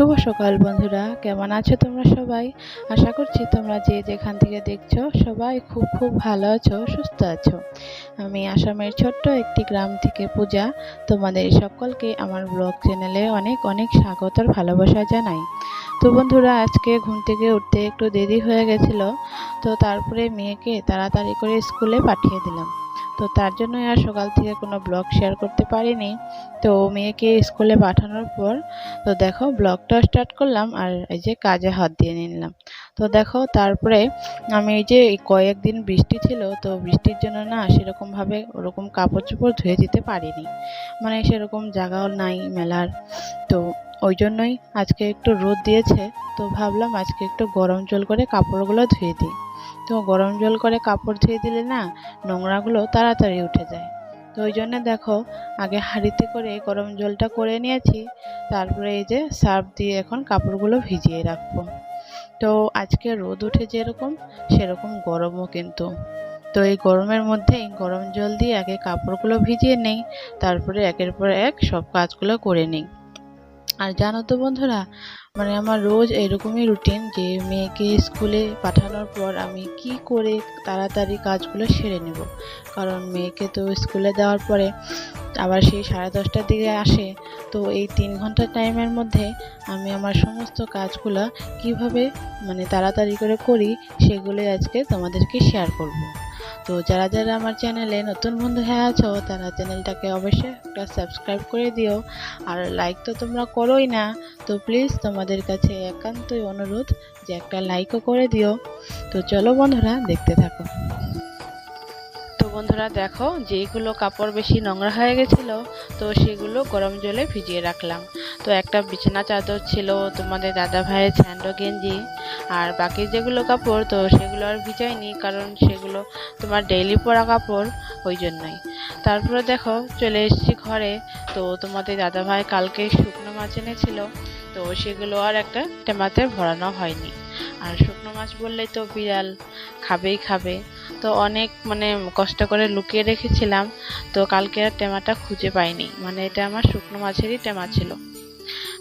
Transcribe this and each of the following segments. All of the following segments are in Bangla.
শুভ সকাল বন্ধুরা, কেমন আছো তোমরা সবাই? আশা করছি তোমরা যে যেখান থেকে দেখছ সবাই খুব খুব ভালো আছো, সুস্থ আছো। আমি আসামের ছোট্ট একটি গ্রাম থেকে পূজা, তোমাদের সকলকে আমার ব্লগ চ্যানেলে অনেক অনেক স্বাগতর ভালোবাসা জানাই। তো বন্ধুরা, আজকে ঘুম থেকে উঠতে একটু দেরি হয়ে গেছিল, তো তারপরে মেয়েকে তাড়াতাড়ি করে স্কুলে পাঠিয়ে দিলাম। তো তার জন্যই আর সকাল থেকে কোনো ব্লগ শেয়ার করতে পারিনি। তো মেয়েকে স্কুলে পাঠানোর পর, তো দেখো ব্লগটা স্টার্ট করলাম আর এই যে কাজে হাত দিয়ে নিলাম। তো দেখো তারপরে আমি এই যে কয়েকদিন বৃষ্টি ছিল, তো বৃষ্টির জন্য না সেরকমভাবে ওরকম কাপড় চোপড় ধুয়ে দিতে পারিনি। মানে সেরকম জায়গাও নাই মেলার। তো ওই জন্যই আজকে একটু রোদ দিয়েছে, তো ভাবলাম আজকে একটু গরম জল করে কাপড়গুলো ধুয়ে দিই। তো গরম জল করে কাপড় ধুয়ে দিলে না নোংরাগুলো তাড়াতাড়ি উঠে যায়। তো ওই জন্য দেখো, আগে হাঁড়িতে করে গরম জলটা করে নিয়েছি, তারপরে এই যে সার্ফ দিয়ে এখন কাপড়গুলো ভিজিয়ে রাখব। তো আজকে রোদ উঠে যেরকম, সেরকম গরমও কিন্তু। তো এই গরমের মধ্যেই গরম জল দিয়ে আগে কাপড়গুলো ভিজিয়ে নেই, তারপরে একের পর এক সব কাজগুলো করে নিই। আর জানো তো বন্ধুরা মানে আমার রোজ এরকমই রুটিন যে মেয়েকে স্কুলে পাঠানোর পর আমি কি করে তাড়াতাড়ি কাজগুলো সেরে নেব কারণ মেয়েকে তো স্কুলে দেওয়ার পরে আবার সেই সাড়ে দশটার দিকে আসে তো এই তিন ঘণ্টা টাইমের মধ্যে আমি আমার সমস্ত কাজগুলো কীভাবে মানে তাড়াতাড়ি করে করি সেগুলোই আজকে তোমাদেরকে শেয়ার করব। তো যারা যারা আমার চ্যানেলে নতুন বন্ধু হয়ে আছো, তারা চ্যানেলটাকে অবশ্যই একটা সাবস্ক্রাইব করে দিও। আর লাইক তো তোমরা করোই না, তো প্লিজ তোমাদের কাছে একান্তই অনুরোধ যে একটা লাইকও করে দিও। তো চলো বন্ধুরা, দেখতে থাকো। বন্ধুরা দেখো, যেইগুলো কাপড় বেশি নোংরা হয়ে গেছিল, তো সেগুলো গরম জলে ভিজিয়ে রাখলাম। তো একটা বিছানা চাদর ছিল, তোমাদের দাদা ভাইয়ের স্যান্ডো গেঞ্জি, আর বাকি যেগুলো কাপড়, তো সেগুলো আর ভিজাইনি, কারণ সেগুলো তোমার ডেইলি পরা কাপড়, ওই জন্যই। তারপরে দেখো, চলে এসেছি ঘরে, তো তোমাদের দাদা ভাই কালকে শুকনো মাছ এনেছিল, তো সেগুলো আর একটা টেমাতে ভরানো হয়নি। আর শুকনো মাছ বললেই তো বিড়াল খাবেই খাবে। তো অনেক মানে কষ্ট করে লুকিয়ে রেখেছিলাম, তো কালকে আর টেমাটা খুঁজে পাইনি। মানে এটা আমার শুকনো মাছেরই টেমা ছিল।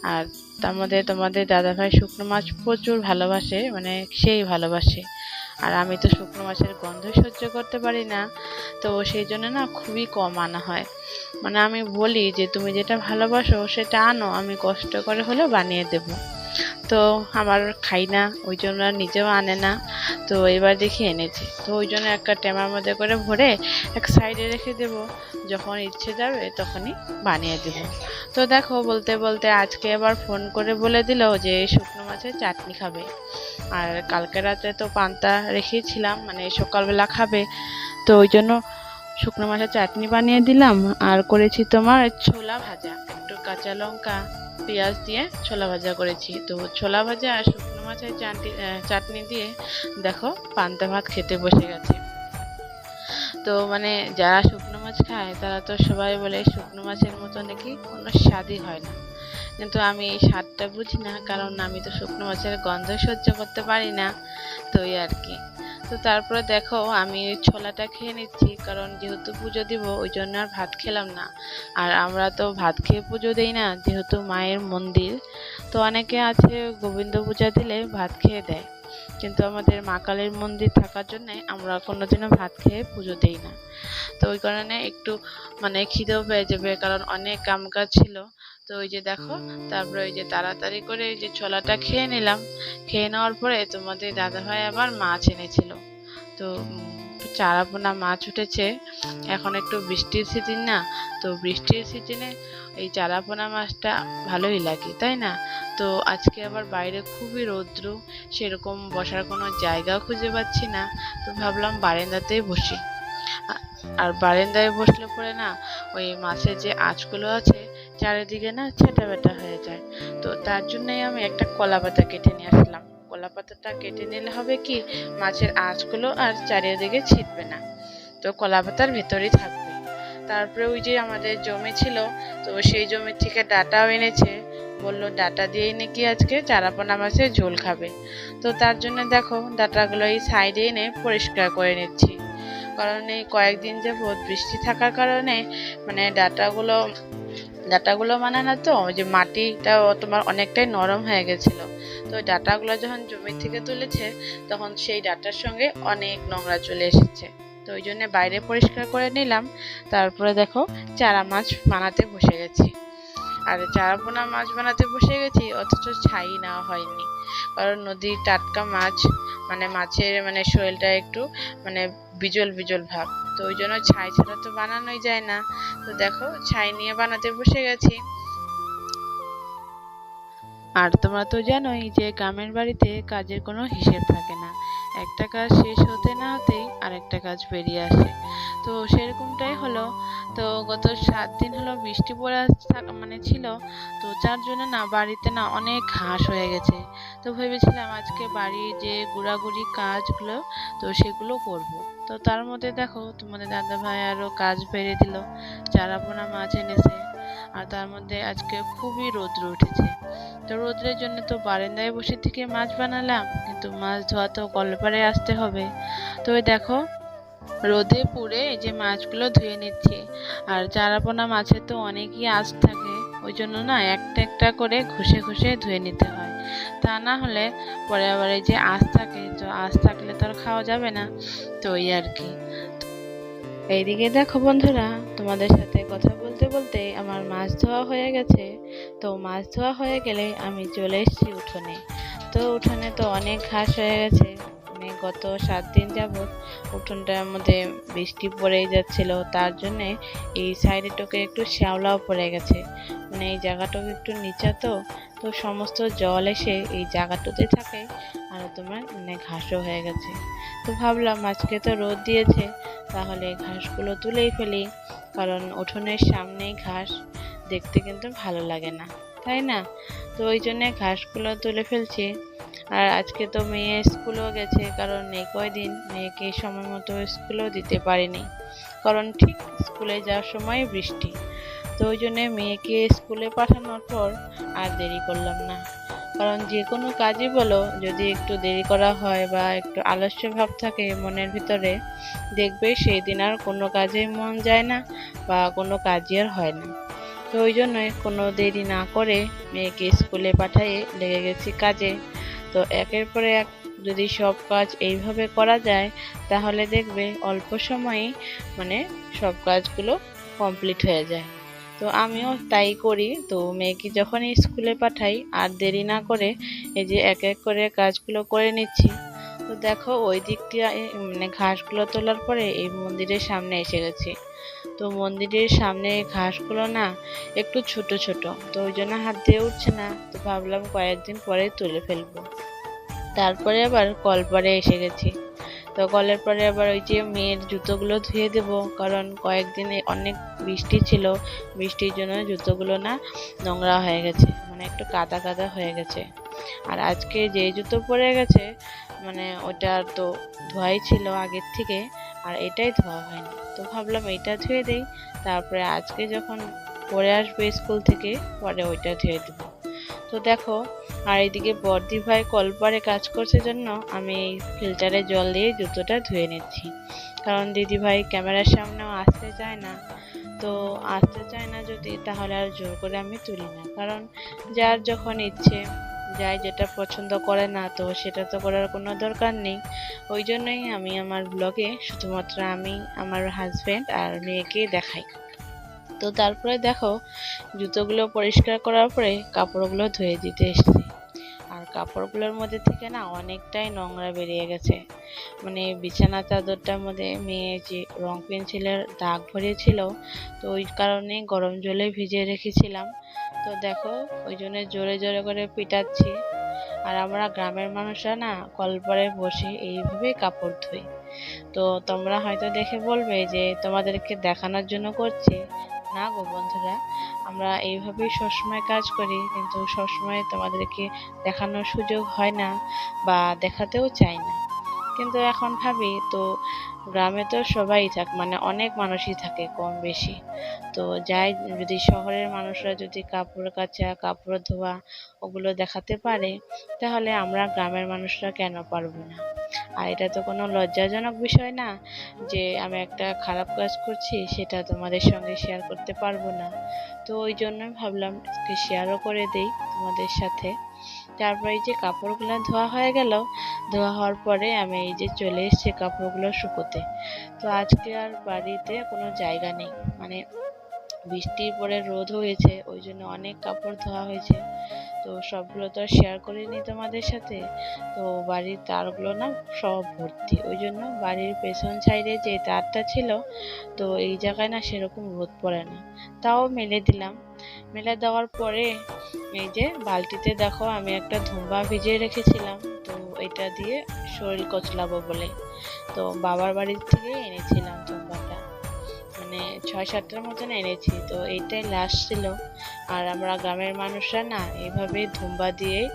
আর তার মধ্যে তোমাদের দাদাভাই শুকনো মাছ প্রচুর ভালোবাসে মানে সেই ভালোবাসে। আর আমি তো শুকনো মাছের গন্ধ সহ্য করতে পারি না, তো সেই জন্য না খুবই কম আনা হয়। মানে আমি বলি যে, তুমি যেটা ভালোবাসো সেটা আনো, আমি কষ্ট করে হলেও বানিয়ে দেবো। তো আমার খাই না, ওই জন্য নিজেও আনে না। তো এবার দেখি এনেছি। তো ওই জন্য একটা টেমার মধ্যে করে ভরে এক সাইডে রেখে দেব। যখন ইচ্ছে যাবে তখনই বানিয়ে দেব। তো দেখো, বলতে বলতে আজকে এবার ফোন করে বলে দিল যে শুকনো মাছের চাটনি খাবে। আর কালকে রাতে তো পান্তা রেখেছিলাম মানে সকালবেলা খাবে। তো ওই জন্য শুকনো মাছের চাটনি বানিয়ে দিলাম। আর করেছি তোমার ছোলা ভাজা। একটু কাঁচা লঙ্কা পেঁয়াজ দিয়ে ছোলা ভাজা করেছি। তো ছোলা ভাজা আর শুকনো মাছের চাটনি চাটনি দিয়ে দেখো পান্তা ভাত খেতে বসে গেছে। তো মানে যারা শুকনো মাছ খায়, তারা তো সবাই বলে শুকনো মাছের মতো নাকি কোনো স্বাদই হয় না। কিন্তু আমি এই স্বাদটা বুঝি না, কারণ আমি তো শুকনো মাছের গন্ধ সহ্য করতে পারি না। তো এই আর কি। তো তারপরে দেখো, আমি ছোলাটা খেয়ে নিচ্ছি, কারণ যেহেতু পুজো দিব, ওই জন্য আর ভাত খেলাম না। আর আমরা তো ভাত খেয়ে পুজো দিই না, যেহেতু মায়ের মন্দির। তো অনেকে আছে, গোবিন্দ পূজা দিলে ভাত খেয়ে দেয়। কিন্তু আমাদের মা কালীর মন্দির থাকার জন্যে আমরা কোনোদিনও ভাত খেয়ে পুজো দিই না। তো ওই কারণে একটু মানে খিদেও পেয়ে যাবে, কারণ অনেক কাম কাজ ছিল। তো ওই যে দেখো, তারপরে ওই যে তাড়াতাড়ি করে ওই যে ছোলাটা খেয়ে নিলাম। খেয়ে নেওয়ার পরে তোমাদের দাদাভাই আবার মাছ এনেছিল। তো চারাপোনা মাছ উঠেছে। এখন একটু বৃষ্টির সিজন না, তো বৃষ্টির সিজনে এই চারাপোনা মাছটা ভালোই লাগে, তাই না? তো আজকে আবার বাইরে খুবই রৌদ্র, সেরকম বসার কোনো জায়গাও খুঁজে পাচ্ছি না, তো ভাবলাম বারান্দাতেই বসি। আর বারান্দায় বসলে পরে না, ওই মাছের যে আঁচগুলো আছে, চারিদিকে না ছেটা বেটা হয়ে যায়, তো তার জন্যই আমি একটা কলা পাতা কেটে নিয়ে আসলাম। কলা পাতাটা কেটে নিলে হবে কি? মাছের আঁচগুলো আর চারিদিকে ছিটবে না। তো কলা পাতার ভেতরেই থাকবে। তারপরে ওই যে আমাদের জমি ছিল, তো সেই জমি থেকে ডাটাও এনেছে। বলল, ডাটা দিয়েই নাকি আজকে চারাপোনা মাছের ঝোল খাবে? তো তার জন্য দেখো, ডাটাগুলো এই সাইডে এনে পরিষ্কার করে নিচ্ছি। কারণ এই কয়েকদিন যাবৎ বৃষ্টি থাকার কারণে মানে ডাটাগুলো ডাটাগুলো মানে না তো যে মাটিটা তোমার অনেকটাই নরম হয়ে গেছিল। তো ডাটাগুলো যখন জমি থেকে তুলেছে, তখন সেই ডাটার সঙ্গে অনেক নোংরা চলে এসেছে। তো ওই জন্য বাইরে পরিষ্কার করে নিলাম। তারপরে দেখো চারা মাছ বানাতে বসে গেছি। আর চারা পোনা মাছ বানাতে বসে গেছি, অথচ ছাই নেওয়া হয়নি। কারণ নদীর টাটকা মাছ মানে মাছের মানে শরীরটা একটু মানে বিজল বিজল ভাব। তো ওই জন্য ছাই ছাড়া তো বানানোই যায় না। তো দেখো, ছাই নিয়ে বানাতে বসে গেছি। আর তোমরা তো জানোই যে গ্রামের বাড়িতে কাজের কোনো হিসেব থাকে না। একটা কাজ শেষ হতে না হতেই আরেকটা কাজ বেরিয়ে আসে। তো সেরকমটাই হলো। তো গত সাত দিন হলো বৃষ্টি পড়ে মানে ছিল। তো যার জন্য না বাড়িতে না অনেক ঘাস হয়ে গেছে। তো ভেবেছিলাম আজকে বাড়ির যে গুড়াগুড়ি কাজগুলো, তো সেগুলো করব। তো তার মধ্যে দেখো তোমাদের দাদা ভাই আরও কাজ বেড়ে দিল। চারাপোনা মাছ এনেছে। আর তার মধ্যে আজকে খুবই রৌদ্র উঠেছে। তো রৌদ্রের জন্য তো বারান্দায় বসে থেকে মাছ বানালাম, কিন্তু মাছ ধোয়া তো কলপারে আসতে হবে। তো দেখো, রোদে পুড়ে এই যে মাছগুলো ধুয়ে নিচ্ছি। আর চারাপোনা মাছের তো অনেকই আঁশ থাকে, ওই জন্য না একটা একটা করে ঘষে ঘষে ধুয়ে নিতে হয়। তা না হলে পরে আবার এই যে আঁশ থাকে, তো আঁশ থাকলে তো আর খাওয়া যাবে না। তো ওই আর কি। এইদিকে দেখো বন্ধুরা তোমাদের সাথে কথা বলতে বলতে আমার মাছ ধোয়া হয়ে গেছে। তো মাছ ধোয়া হয়ে গেলে আমি চলে এসেছি উঠোনে। তো উঠোনে তো অনেক ঘাস হয়ে গেছে। মানে গত সাত দিন যাবৎ উঠোনটার মধ্যে বৃষ্টি পড়েই যাচ্ছিল। তার জন্যে এই সাইডে টোকে একটু শ্যাওলাও পড়ে গেছে। মানে এই জায়গাটাও একটু নিচা তো। তো সমস্ত জল এসে এই জায়গাটাতে থাকে। আর তোমার মানে ঘাসও হয়ে গেছে। তো ভাবলাম আজকে তো রোদ দিয়েছে। তাহলে ঘাসগুলো তুলেই ফেলি। কারণ উঠোনের সামনেই ঘাস দেখতে কিন্তু ভালো লাগে না, তাই না? তো ওই জন্যে ঘাসগুলো তুলে ফেলছি। আর আজকে তো মেয়ে স্কুলেও গেছে, কারণ এই কয়দিন? মেয়েকে সময় মতো স্কুলেও দিতে পারিনি, কারণ ঠিক স্কুলে যাওয়ার সময় বৃষ্টি। তো ওই জন্যে মেয়েকে স্কুলে পাঠানোর পর আর দেরি করলাম না। কারণ যে কোনো কাজই বলো, যদি একটু দেরি করা হয় বা একটু আলস্য ভাব থাকে মনের ভিতরে, দেখবে সেই দিন আর কোনো কাজে মন যায় না বা কোনো কাজই আর হয় না। তো ওই জন্যই কোনো দেরি না করে মেয়েকে স্কুলে পাঠিয়ে লেগে গেছি কাজে। তো একের পরে এক যদি সব কাজ এইভাবে করা যায়, তাহলে দেখবে অল্প সময়েই মানে সব কাজগুলো কমপ্লিট হয়ে যায়। তো আমিও তাই করি। তো মেয়েকে যখনই স্কুলে পাঠাই, আর দেরি না করে এই যে এক এক করে কাজগুলো করে নিচ্ছি। তো দেখো, ওই দিকটা মানে ঘাসগুলো তোলার পরে এই মন্দিরের সামনে এসে গেছি। তো মন্দিরের সামনে ঘাসগুলো না একটু ছোট ছোট, তো ওই জন্য হাত দিয়ে উঠছে না। তো ভাবলাম কয়েকদিন পরে তুলে ফেলব। তারপরে আবার কলপারে এসে গেছি। তো কলের পরে আবার ওই যে মেয়ের জুতোগুলো ধুয়ে দেব, কারণ কয়েকদিনে অনেক বৃষ্টি ছিল, বৃষ্টির জন্য জুতোগুলো না নোংরা হয়ে গেছে মানে একটু কাদা কাদা হয়ে গেছে। আর আজকে যে জুতো পরে গেছে মানে ওটা তো ধোয়াই ছিল আগের থেকে, আর এটাই ধোয়া হয়নি। তো ভাবলাম এটা ধুয়ে দেই, তারপরে আজকে যখন পরে আসবে স্কুল থেকে, পরে ওইটা ধুয়ে দেবো। তো দেখো, আর এদিকে বর্দি ভাই কলপারে কাজ করছে জন্য আমি এই ফিল্টারে জল দিয়ে জুতোটা ধুয়ে নিচ্ছি। কারণ দিদি ভাই ক্যামেরার সামনেও আসতে চায় না। তো আসতে চায় না যদি, তাহলে আর জোর করে আমি তুলি না। কারণ যার যখন ইচ্ছে, যাই যেটা পছন্দ করে না, তো সেটা তো করার কোনো দরকার নেই। ওই জন্যই আমি আমার ব্লগে শুধুমাত্র আমি, আমার হাজব্যান্ড আর মেয়েকে দেখাই। তো তারপরে দেখো, জুতোগুলো পরিষ্কার করার পরে কাপড়গুলো ধুয়ে দিতে এসেছি। আর কাপড়গুলোর মধ্যে থেকে না অনেকটাই নোংরা বেরিয়ে গেছে। মানে বিছানা চাদরটার মধ্যে মেয়ে যে রং পেন্সিলের দাগ ভরিয়েছিল তো ওই কারণে গরম জলে ভিজিয়ে রেখেছিলাম। তো দেখো, ওই জন্য জোরে জোরে করে পিটাচ্ছি। আর আমরা গ্রামের মানুষরা না কলপারে বসে এইভাবে কাপড় ধুই। তো তোমরা হয়তো দেখে বলবে যে তোমাদেরকে দেখানোর জন্য করছি না গো বন্ধুরা, আমরা এইভাবেই সবসময় কাজ করি, কিন্তু সবসময় তোমাদেরকে দেখানোর সুযোগ হয় না বা দেখাতেও চাই না। কিন্তু এখন ভাবি, তো গ্রামে তো সবাই থাক মানে অনেক মানুষই থাকে কম বেশি। তো যাই, যদি শহরের মানুষরা যদি কাপড় কাচা, কাপড় ধোয়া, ওগুলো দেখাতে পারে, তাহলে আমরা গ্রামের মানুষরা কেন পারব না? আর এটা তো কোনো লজ্জাজনক বিষয় না যে আমি একটা খারাপ কাজ করছি, সেটা তোমাদের সঙ্গে শেয়ার করতে পারব না। তো ওই জন্য ভাবলাম আজকে শেয়ারও করে দেই তোমাদের সাথে। তারপরে এই যে কাপড়গুলো ধোয়া হয়ে গেল, ধোয়া হওয়ার পরে আমি এই যে চলে এসেছি কাপড়গুলো শুকোতে। তো আজকে আর বাড়িতে কোনো জায়গা নেই মানে বৃষ্টির পরে রোদ হয়েছে, ওই জন্য অনেক কাপড় ধোয়া হয়েছে। তো সবগুলো তো আর শেয়ার করিনি তোমাদের সাথে। তো বাড়ির তারগুলো না সব ভর্তি। ওই জন্য বাড়ির পেছন সাইডে যে তারটা ছিল, তো এই জায়গায় না সেরকম রোদ পড়ে না। তাও মেলে দিলাম। মেলে দেওয়ার পরে এই যে বালতিতে দেখো আমি একটা ধুম্বা ভিজিয়ে রেখেছিলাম। তো এটা দিয়ে শরীর কচলাবো বলে। তো বাবার বাড়ির থেকে এনেছিলাম ধুম্বাটা। মানে ছয় সাতটার মতন এনেছি। তো এইটাই লাস্ট ছিল। আর আমরা গ্রামের মানুষরা না এইভাবে ধুম্বা দিয়েই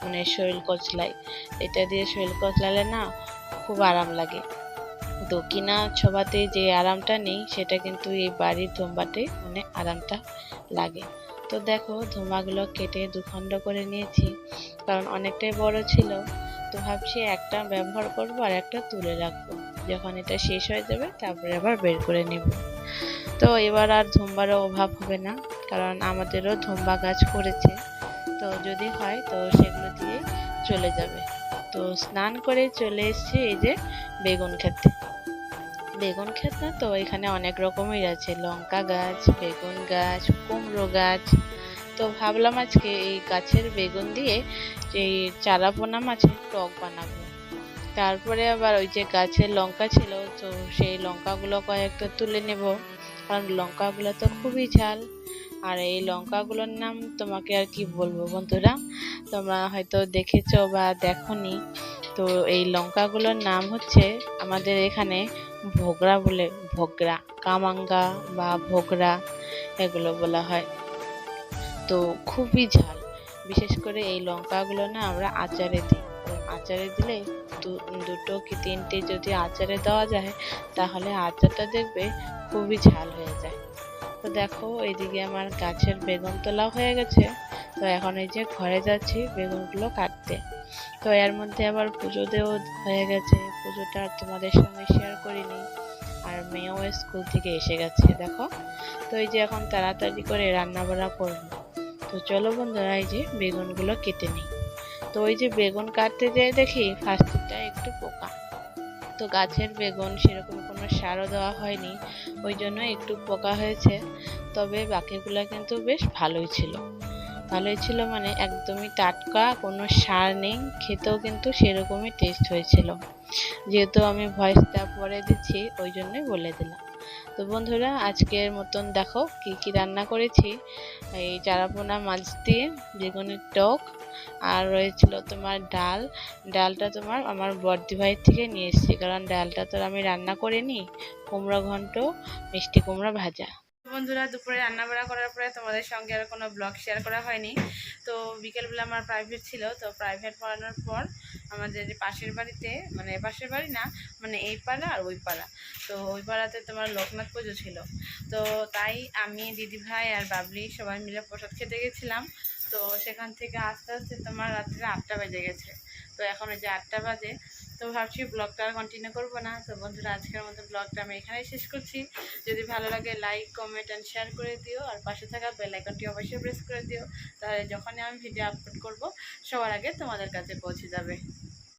মানে শরীর কচলাই। এটা দিয়ে শরীর কচলালে না খুব আরাম লাগে। কিনা ছোবাতে যে আরামটা নেই, সেটা কিন্তু এই বাড়ির ধুম্বাতে মানে আরামটা লাগে। তো দেখো ধুমাগুলো কেটে দুখণ্ড করে নিয়েছি, কারণ অনেকটাই বড় ছিল। তো ভাবছি একটা ব্যবহার করব আর একটা তুলে রাখব। যখন এটা শেষ হয়ে যাবে, তারপরে আবার বের করে নেব। তো এবার আর ধুম্বারও অভাব হবে না। কারণ আমাদেরও ধুম্বা গাছ করেছে তো যদি হয়, তো সেগুলো দিয়ে চলে যাবে। তো স্নান করে চলে এসেছি এই যে বেগুন খেতে বেগুন ক্ষেত না, তো এখানে অনেক রকমের আছে। লঙ্কা গাছ, বেগুন গাছ, কুমড়ো গাছ। তো ভাবলাম আজকে এই গাছের বেগুন দিয়ে এই চারা পোনা মাছের টক বানাবো। তারপরে আবার ওই যে গাছের লঙ্কা ছিল, তো সেই লঙ্কাগুলো কয়েকটা তুলে নেব। কারণ লঙ্কাগুলো তো খুবই ঝাল। আর এই লঙ্কাগুলোর নাম তোমাকে আর কি বলব বন্ধুরা? তোমরা হয়তো দেখেছ বা দেখোনি। তো এই লঙ্কাগুলোর নাম হচ্ছে আমাদের এখানে ভোগরা বলে, ভোগরা, কামাঙ্গা বা ভোগরা এগুলো বলা হয়। তো খুবই ঝাল। বিশেষ করে এই লঙ্কাগুলো না আমরা আচারে দিই। আচারে দিলে দুটো কি তিনটে যদি আচারে দেওয়া যায়, তাহলে আচারটা দেখবে খুবই ঝাল হয়ে যায়। তো দেখো এইদিকে আমার গাছের বেগুন তোলা হয়ে গেছে। তো এখন এই যে ঘরে যাচ্ছি বেগুনগুলো কাটতে। তো এর মধ্যে আবার পুজো হয়ে গেছে। পুজোটা তোমাদের সঙ্গে শেয়ার করিনি। আর মেয়েও স্কুল থেকে এসে গেছে, দেখো। তো এই যে এখন তাড়াতাড়ি করে রান্না বান্না করব। তো চলো বন্ধুরা, এই যে বেগুনগুলো কেটে নিই। তো ওই যে বেগুন কাটতে যেয়ে দেখি ফার্স্টটা একটু পোকা। তো গাছের বেগুন সেরকম সারও দেওয়া হয়নি, ওই জন্য একটু পোকা হয়েছে। তবে বাকিগুলো কিন্তু বেশ ভালোই ছিল। ভালোই ছিল মানে একদমই টাটকা, কোনো সার নেই, খেতেও কিন্তু সেরকমই টেস্ট হয়েছিল। যেহেতু আমি ভয়েসটা পরে দিচ্ছি, ওই জন্যই বলে দিলাম। তো বন্ধুরা, আজকের মতন দেখো কি কি রান্না করেছি। এই চারাপোনা মাছ দিয়ে, বেগুনের টক, আর রয়েছিল তোমার ডাল। ডালটা তোমার আমার বর্দি ভাইয়ের থেকে নিয়ে এসেছি, কারণ ডালটা তো আমি রান্না করিনি। কুমড়ো ঘন্ট, মিষ্টি কুমড়া ভাজা। বন্ধুরা, দুপুরে রান্না বাড়া করার পরে তোমাদের সঙ্গে আর কোনো ব্লগ শেয়ার করা হয়নি। তো বিকেলবেলা আমার প্রাইভেট ছিল, তো প্রাইভেট পড়ানোর পর আমাদের যে পাশের বাড়িতে মানে পাশের বাড়ি না মানে এই পাড়া আর ওই পাড়া। তো ওই পাড়াতে তোমার লোকনাথ পুজো ছিল। তো তাই আমি, দিদি ভাই আর বাবলি সবাই মিলে প্রসাদ খেতে গেছিলাম। তো সেখান থেকে আস্তে আস্তে তোমার রাত্রে আটটা বেজে গেছে। তো এখন ওই যে আটটা বাজে, তো ভাবছি ব্লগটা আর কন্টিনিউ করব না। তো বন্ধুরা, আজকের মতো ব্লগটা আমি এখানেই শেষ করছি। যদি ভালো লাগে লাইক কমেন্ট অ্যান্ড শেয়ার করে দিও। আর পাশে থাকা বেল আইকনটি অবশ্যই প্রেস করে দিও। তাহলে যখনই আমি ভিডিও আপলোড করব, সবার আগে তোমাদের কাছে পৌঁছে যাবে।